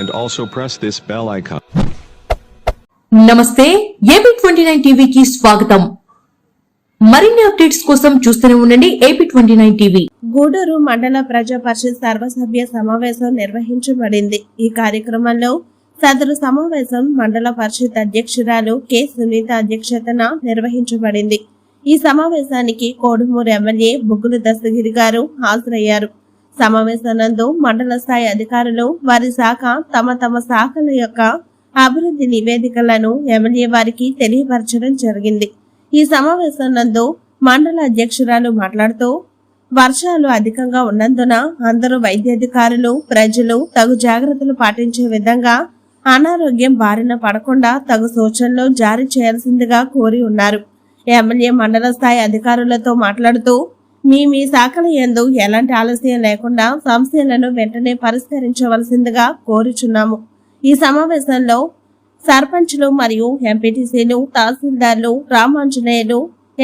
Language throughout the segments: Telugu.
and also press this bell icon. నమస్తే ఏపీ ట్వంటీ నైన్ టీవీకి స్వాగతం. మరిన్ని అప్డేట్స్ కోసం చూస్తూనే ఉండండి AP twenty nine TV. Gudur మండల ప్రజా పరిషత్ సర్వసభ్య సమావేశం నిర్వహించబడింది. ఈ కార్యక్రమంలో సదరు సమావేశం మండల పరిషత్ అధ్యక్షురాలు కె. సునీత అధ్యక్షతన నిర్వహించబడింది. ఈ సమావేశానికి కోడుమూరు ఎమ్మెల్యే బుగ్గుల దస్తగిరి గారు హాజరయ్యారు. సమావేశానందు మండల స్థాయి అధికారులు వారి శాఖ తమ తమ శాఖల యొక్క అభివృద్ధి నివేదికలను ఎమ్మెల్యే వారికి తెలియపరచడం జరిగింది. ఈ సమావేశానందు మండల అధ్యక్షురాలు మాట్లాడుతూ వర్షాలు అధికంగా ఉన్నందున అందరూ వైద్యాధికారులు ప్రజలు తగు జాగ్రత్తలు పాటించే విధంగా అనారోగ్యం బారిన పడకుండా తగు సూచనలు జారీ చేయాల్సిందిగా కోరి ఉన్నారు. ఎమ్మెల్యే మండల స్థాయి అధికారులతో మాట్లాడుతూ మీ మీ శాఖల ఎందు ఎలాంటి ఆలస్యం లేకుండా సమస్యలను వెంటనే పరిష్కరించవలసిందిగా కోరుచున్నాము. ఈ సమావేశంలో సర్పంచ్లు మరియు ఎంపీటీసీలు తహసీల్దార్లు రామాంజనేయులు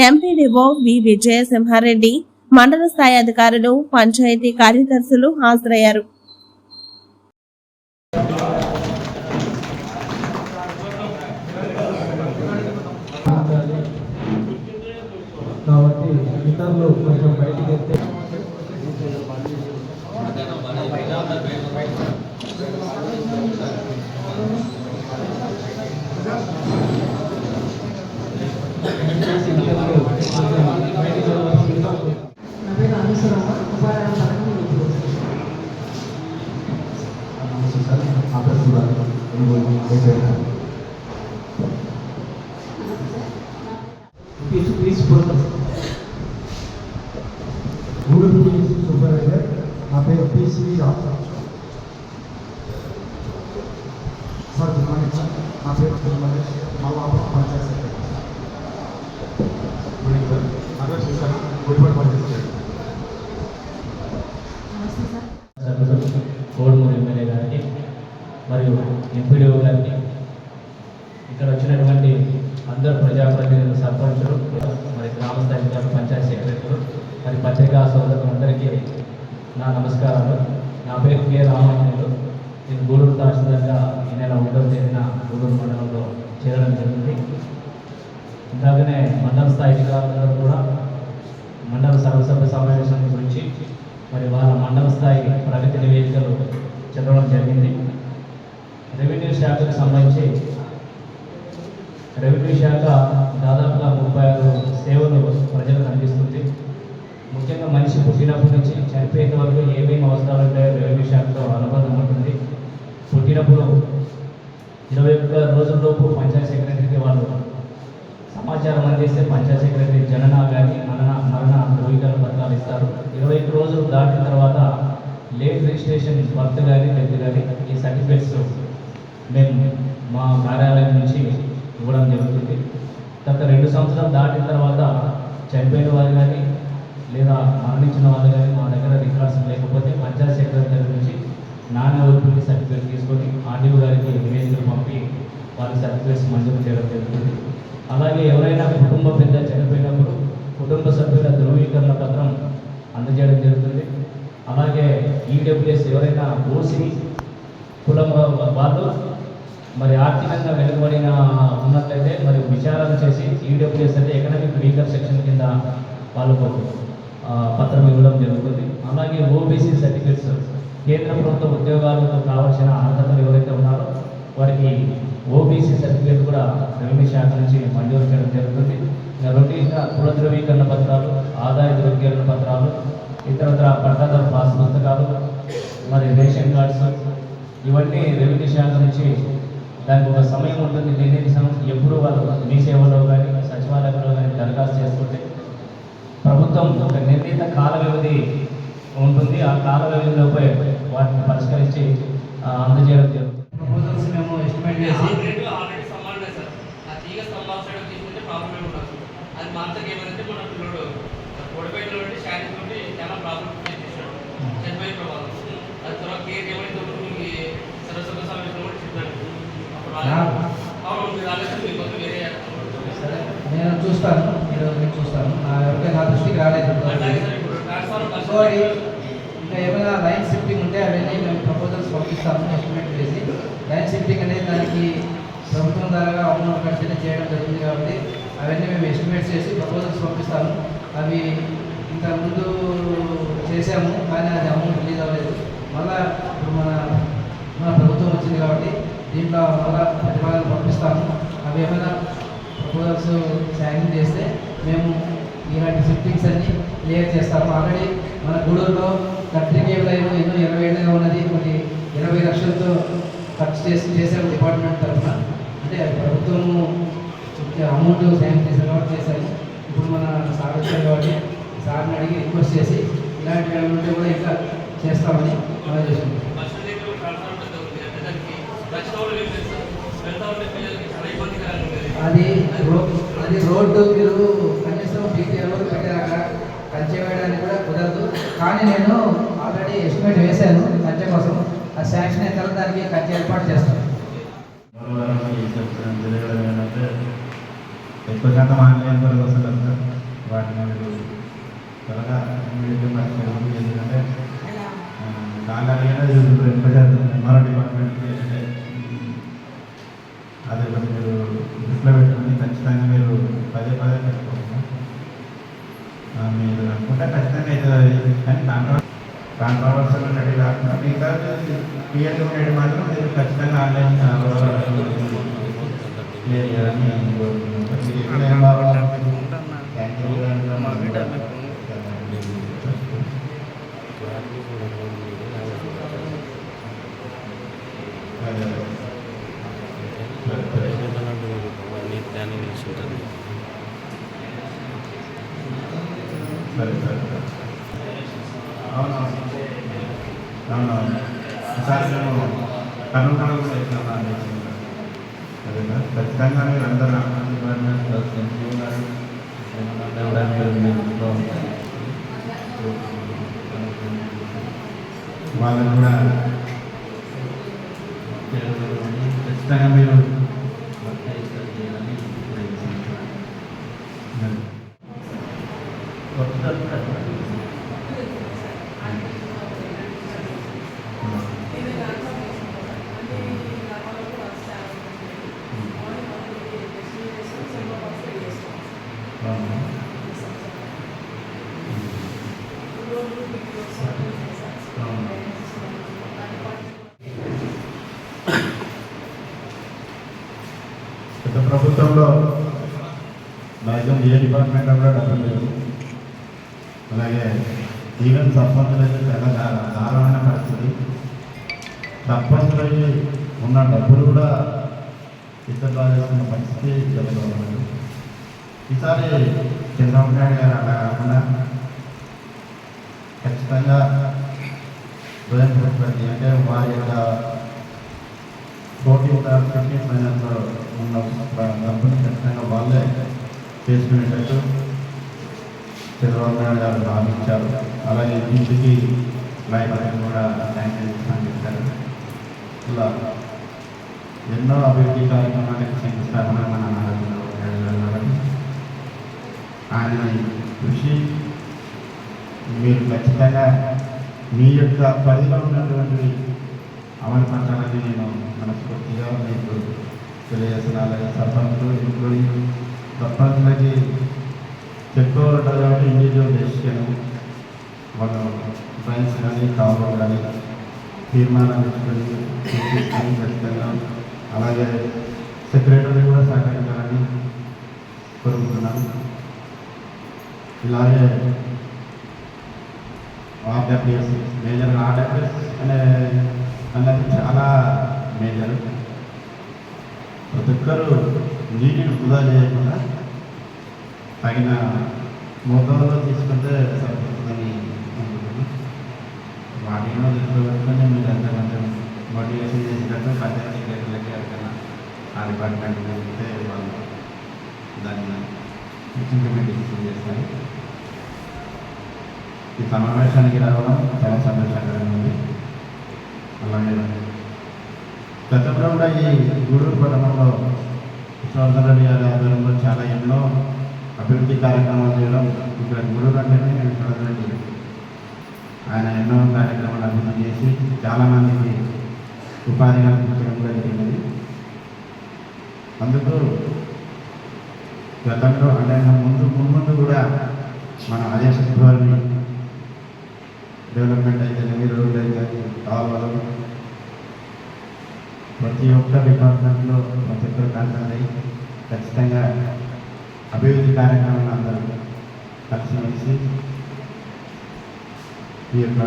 ఎంపీడీఓ వి విజయసింహారెడ్డి మండల స్థాయి అధికారులు పంచాయతీ కార్యదర్శులు హాజరయ్యారు. ఇతరులు కొంచెం బయటికి వెళ్తే నా పేరు అనుసరమ్మ ఉపాధ్యాయ పథకం మీకు నమస్తే సార్ నా పేరు సుధాకర్ నేను AP please please Gudur police supervisor నా పేరు PC Rao sir good morning sir నా పేరు Tirumalesh Mallapuram panchayat secretary good evening sir నా పేరు శివసార్ గుడిపడి పంచాయత్ సెక్రటరీ నమస్తే సార్ సభ్యులు కోడుమూరు ఎమ్మెల్యే గారికి మరియు ఎంపీడీఓ గారికి ఇక్కడ వచ్చినటువంటి అందరు ప్రజాప్రతినిధులు సర్పంచులు మరి గ్రామ స్థాయి అధికారులు, పంచాయతీ సెక్రటరీలు మరి పత్రికా సోదరులందరికీ నా నమస్కారాలు. నా పేరు కె రామాంజనేయులు నేను గూడూరు తహసీల్దార్గా ఈ నెల ఒకటో తేదీన గూడూరు మండలంలో చేరడం జరిగింది. ఇందాకనే మండల స్థాయి అధికారులందరూ కూడా మండల సర్వసభ్య సమావేశం గురించి మరి వాళ్ళ మండల స్థాయి ప్రగతి నివేదికలు చదవడం జరిగింది. రెవెన్యూ శాఖకు సంబంధించి రెవెన్యూ శాఖ దాదాపుగా ముప్పై ఆరు సేవలు ప్రజలకు అందిస్తుంది. ముఖ్యంగా మనిషి పుట్టినప్పటి నుంచి చనిపోయేంత వరకు ఏమేమి అవసరాలు ఉంటాయో రెవెన్యూ శాఖతో అనుబంధం ఉంటుంది. పుట్టినప్పుడు ఇరవై ఒక్క రోజుల్లోపు పంచాయత్ సెక్రటరీకి వాళ్ళు సమాచారం అందిస్తే పంచాయత్ సెక్రటరీ జనన కానీ మరణ మరణ ధృవీకరణ పత్రాలు ఇస్తారు. ఇరవై ఒక్క రోజులు దాటిన తర్వాత లేట్ రిజిస్ట్రేషన్ వర్త్ కానీ డెత్ కానీ ఈ సర్టిఫికేట్స్ మేము మా కార్యాలయం నుంచి ఇవ్వడం జరుగుతుంది. గత రెండు సంవత్సరాలు దాటిన తర్వాత చనిపోయిన వారు కానీ లేదా మరణించిన వాళ్ళు కానీ మా దగ్గర రికార్డ్స్ లేకపోతే పంచాయత్ సెక్రటరీ దగ్గర నుంచి నాణ్య ఒత్తిడి సర్టిఫికేట్ తీసుకొని ఆర్డీఓ గారికి నివేదికలు పంపి వారి సర్టిఫికేట్స్ మంజూరు చేయడం జరుగుతుంది. అలాగే ఎవరైనా కుటుంబ పెద్ద చనిపోయినప్పుడు కుటుంబ సభ్యుల ధృవీకరణ పత్రం అందజేయడం జరుగుతుంది. అలాగే ఈడబ్ల్యూఎస్ ఎవరైనా ఓసీ కులం వాళ్ళు మరి ఆర్థికంగా వెనుకబడిన ఉన్నట్లయితే మరి విచారణ చేసి ఈడబ్ల్యూఎస్ అంటే ఎకనామిక్ వీకర్ సెక్షన్ కింద వాళ్ళకు పత్రం ఇవ్వడం జరుగుతుంది. అలాగే ఓబీసీ సర్టిఫికేట్స్ కేంద్ర ప్రభుత్వ ఉద్యోగాలకు కావాల్సిన అర్హతలు ఎవరైతే ఉన్నారో వారికి ఓబీసీ సర్టిఫికేట్ కూడా రెవెన్యూ శాఖ నుంచి మంజూరు చేయడం జరుగుతుంది. ఇంకా రెండు కుల ధృవీకరణ పత్రాలు ఆదాయ ధృవీకరణ పత్రాలు ఇతరత్ర పట్టాదారు పాస్ పుస్తకాలు మరి రేషన్ కార్డ్స్ ఇవన్నీ రెవెన్యూ శాఖ నుంచి దానికి ఒక సమయం ఉంటుంది. నిర్ణయించడం ఎప్పుడు వాళ్ళు మీ సేవలో కానీ సచివాలయంలో కానీ దరఖాస్తు చేసుకుంటే ప్రభుత్వం ఒక నిర్ణీత కాల వ్యవధి ఉంటుంది. ఆ కాల వ్యవధిలోపై వాటిని పరిష్కరించి అందజేయడం జరుగుతుంది. ప్రపోజల్స్ మేము ఎస్టిమేట్ చేసి ఆల్రెడీ ఆల్రెడీ సమానమే సార్ ఆ తీగ స్తంభాల సైడ్ తీసుకుంటే ప్రాబ్లం ఏమి ఉండదు. అది మార్చక ఏమంటే మన పిల్లడు పొడిపోయిన షానింగ్ నుండి చాలా ప్రాబ్లం ఫేస్ చేశాడు. చనిపోయే ప్రభావం. అది తర్వాత కేర్ ఏమైతే ఉంటుందో సరస్వత సమావేశం కూడా చెప్పాను అప్పుడు అవును మీరు ఆలోచన మీకు కొంచెం వేరే నేను చూస్తాను. మీరు నేను చూస్తాను. నా ఎవరికైనా నా దృష్టికి రాలేదు. ఇంకా ఏమైనా లైన్ షిఫ్టింగ్ ఉంటే అవన్నీ మేము ప్రపోజల్స్ పంపిస్తాము ఎస్టిమేట్ చేసి. ల్యాండ్ షిఫ్టింగ్ అనేది దానికి ప్రభుత్వం ద్వారా అమౌంట్ ఖర్చునే చేయడం జరిగింది కాబట్టి అవన్నీ మేము ఎస్టిమేట్ చేసి ప్రపోజల్స్ పంపిస్తాము. అవి ఇంతకుముందు చేసాము కానీ అది అమౌంట్ రిలీజ్ అవ్వలేదు. మళ్ళా ఇప్పుడు మన మన ప్రభుత్వం వచ్చింది కాబట్టి దీంట్లో మళ్ళా ప్రతిపాదనలు పంపిస్తాము. అవి ఏమైనా ప్రపోజల్స్ శాంక్షన్ చేస్తే మేము ఇలాంటి షిఫ్టింగ్స్ అన్ని క్లియర్ చేస్తాము. ఆల్రెడీ మన గూడూరులో కట్రీ కేబుల్ ఎన్నో ఇరవై ఏళ్ళుగా ఉన్నది. ఒకటి ఇరవై లక్షలతో ఖర్చు చేసి చేసాము డిపార్ట్మెంట్ తరఫున అంటే ప్రభుత్వము అమౌంట్ సాయం చేశారు కాబట్టి చేశారు. ఇప్పుడు మన సార్ వచ్చారు కాబట్టి సార్ని అడిగి రిక్వెస్ట్ చేసి ఇలాంటివి ఉంటే కూడా ఇంకా చేస్తామని మనం చేసుకుంటాం అది అది రోడ్డు మీరు కనీసం ఫిఫ్టీ రోజులు పెట్టాక కంచె వేయడానికి కూడా కుదరదు. కానీ నేను ఆల్రెడీ ఎస్టిమేట్ వేశాను కంచె కోసం. ఆ శాంక్షన్ అయిన తర్వాత దానికి కంచె ఏర్పాటు చేస్తాను గౌరవానికి చెప్పడం తెలియడం ఏంటంటే ఎక్కువ శాతం ఆన్లైన్ ద్వారా వస్తుంది సార్ వాటిని మీరు త్వరగా ఇమీడియట్గా పరిష్కరించండి ఎందుకంటే ఆ, దానిలో ఎక్కువ శాతం మరో డిపార్ట్మెంట్కి అంటే అదే కొంచెం మీరు దృష్టిలో పెట్టుకుని ఖచ్చితంగా మీరు పదే పదే పెట్టుకోవాలి మీరు అనుకుంటే ఖచ్చితంగా అవుతుంది కానీ కాంట్రా కాంట్రావర్సల్ రెడీ కాకుండా మిగతా క్లియర్గా ఉండేది మాత్రం మీరు ఖచ్చితంగా ఆన్లైన్ క్లియర్ చేయాలని కోరుతున్నాను అదే. సరే, సరే. సరే సరే సరే. ఈసారి మేము కర్నూలు కర్నూలు ఖచ్చితంగా మీరు అందరూ డిపార్ట్మెంట్ కూడా ప్రభుత్వంలో నైజం ఏ డిపార్ట్మెంట్ కూడా డబ్బులు లేవు. అలాగే ఈవెన్ సర్పంచులు అయితే చాలా దారుణమైన పరిస్థితి. సర్పంచులకి ఉన్న డబ్బులు కూడా ఇద్దరు చేస్తున్న పరిస్థితి జరుగుతుంది ఈసారి చంద్రబాబు నాయుడు గారు అలా కాకుండా ఖచ్చితంగా స్వయం అంటే వారి యొక్క పోటీ ఫిట్నెస్ ఫైనాన్స్లో ఉన్న డబ్బుని ఖచ్చితంగా వాళ్ళే చేసుకునేటట్టు చంద్రబాబు నాయుడు గారు భావించారు అలాగే ఇంటికి లైబ్రరీ కూడా శాంక్షన్ ఇలా ఎన్నో అభివృద్ధి కార్యక్రమాలకు శంకుస్థాపన మన చంద్రబాబు ఆయన కృషి మీరు ఖచ్చితంగా మీ యొక్క పరిధిలో ఉన్నటువంటి అమలు పట్టాలని నేను మనస్ఫూర్తిగా మీకు తెలియజేస్తున్నాను. అలాగే సర్పంచులు ఇంక్లూడింగ్ సర్పంచులకి ఎక్కువ ఉంటుంది కాబట్టి ఇండివిజువల్ డెసిషన్ వాళ్ళు ఫ్రెండ్స్ కానీ కావాలి కానీ తీర్మానం ఇచ్చుకొని తీసుకొని ఖచ్చితంగా అలాగే సెక్రటరీ కూడా సహకరించాలని కోరుకుంటున్నాను. ఇలాగే ఆర్డబ్ల్యూఎస్ మేజర్ ఆర్డబ్ల్యూఎస్ అనే అన్నది చాలా మేజర్ ప్రతి ఒక్కరూ నీటిని వృధా చేయకుండా తగిన మోతాదులో తీసుకుంటే సరిపోతుందని అనుకుంటున్నాను. వాటిని దృష్టిలో మీరు అంత కొంచెం మోటివేషన్ చేసినట్టు పంచాయతీ సెక్రటరీలకి ఎవరికైనా ఆ డిపార్ట్మెంట్ వెళ్తే వాళ్ళు దాన్ని ఇంప్లిమెంట్ చేస్తారు. ఈ సమావేశానికి రావడం చాలా సంతోషకరంగా ఉంది. అలాగే గతంలో కూడా ఈ గూడూరు పట్టణంలో విశ్వవర్ధన్ గారి ఆధ్వర్యంలో చాలా ఎన్నో అభివృద్ధి కార్యక్రమాలు చేయడం ఇక్కడ గూడూరు అంటేనే నేను రెడ్డి ఆయన ఎన్నో కార్యక్రమాలు అభివృద్ధి చేసి చాలామందికి ఉపాధి కల్పించడం జరిగినది అందుకు గతంలో అంటే ముందు ముందు కూడా మన అదే శుభ్రాన్ని డెవలప్మెంట్ అయితే రోడ్లు అయితే కాలువలు ప్రతి ఒక్క డిపార్ట్మెంట్లో ప్రతి ఒక్కరు కాన్సన్ అయ్యి ఖచ్చితంగా అభివృద్ధి కార్యక్రమాలను అందరూ కలిసిమెలిసి ఈ యొక్క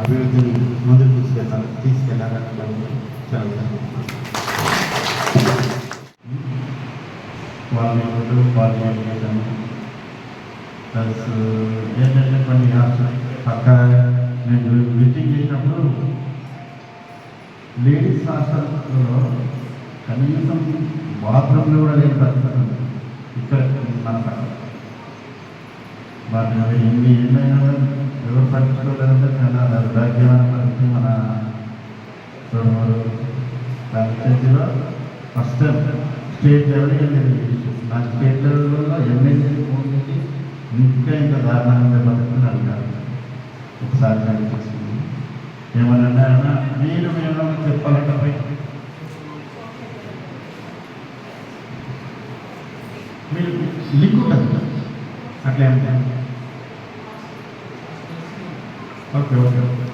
అభివృద్ధిని ముందుకు తీసుకెళ్ళాలి తీసుకెళ్ళాలని చదువుతున్నాను వాళ్ళు వాళ్ళు ప్లస్ ఏంటంటే కొన్ని పక్క నేను విజిటింగ్ చేసినప్పుడు లేడీస్ హాస్టల్లో కనీసం బాత్రూంలో కూడా లేని పరిస్థితి ఇక్కడ మరి అవి ఎన్ని ఏమైనా ఎవరు పట్టించుకోలేదంటే చాలా దౌర్భాగ్యమైన పరిస్థితి మన తొడమూరు కాన్స్టిట్యూన్సీలో ఫస్ట్ టైం స్టేట్ లెవెల్కి వెళ్ళింది నా స్టేట్ లెవెల్లో ఎమ్మెల్యే ఫోన్ చేసి ఇంకా ఇంకా దారుణంగా బతుకుని అడిగారు. ఒకసారి నాకు తెలిసింది ఏమన్నా మీరు మేము చెప్పాలంటే మీరు లింక్ ఉంటుంది అట్లా అంటే ఓకే ఓకే ఓకే.